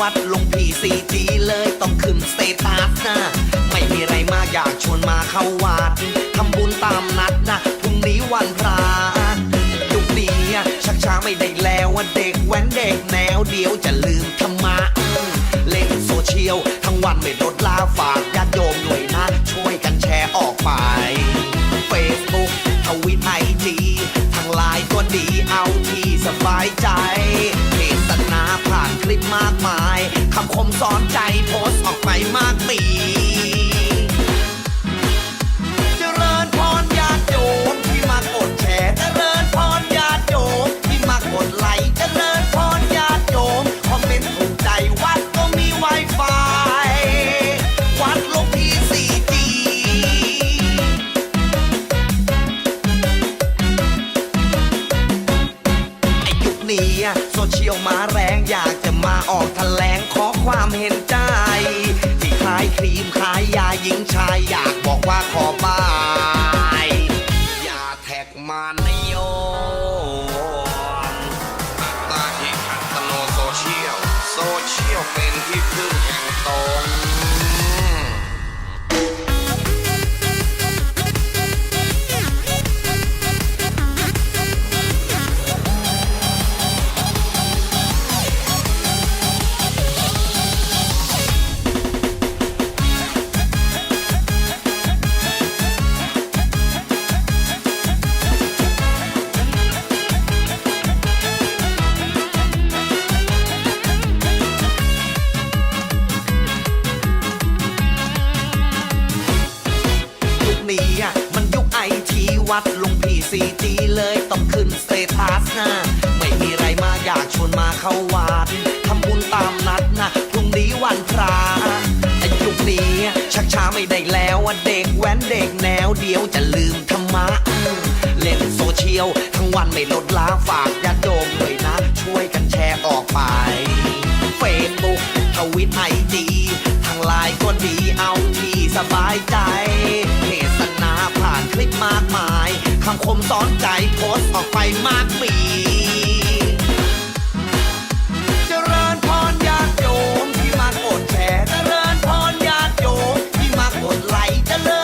วัดลงผีสีดีเลยต้องขึ้นสเตตัสนะ ไม่มีไรมากอยากชวนมาเข้าวัดทำบุญตามนัดนะพรุ่งนี้วันพระยุคนี้ชักช้าไม่ได้แล้วว่าเด็กแว้นเด็กแนวเดียวจะลืมธรรมะเล่นโซเชียลทั้งวันไม่ลดลาฝากญาติโยมด้วยนะช่วยกันแชร์ออกไป Facebook ทวิตไอจีทางไลน์ก็ดีเอาที่สบายใจ โซเชียลมาแรงอยากจะมาออกแถลงขอความเห็นใจที่ขายครีมขายยาหญิงชายอยากบอกว่าขอบายอย่าแท็กมานโยมอัตตาหิอัตโนโซเชียล โซเชียลเป็นที่พึ่งแห่งตน 4G เลยต้องขึ้นสเตตัสนะ ไม่มีไรมาอยากชวนมาเข้าวัดทำบุญตามนัดนะพรุ่งนี้วันพระไอ้ยุคนี้ชักช้าไม่ได้แล้วเด็กแว้นเด็กแนวเดียวจะลืมธรรมะเล่นโซเชียลทั้งวันไม่ลดละฝากยาติโยมเลยนะ ช่วยกันแชร์ออกไปเฟซบุ๊กทวิตไอจีทางไลน์ก็ดีเอาที่สบายใจ สอนใจโพสต์ออกไปมากมีเจริญพรญาติโยมที่มากดแชร์เจริญพรญาติโยมที่มากดไลค์เจริญ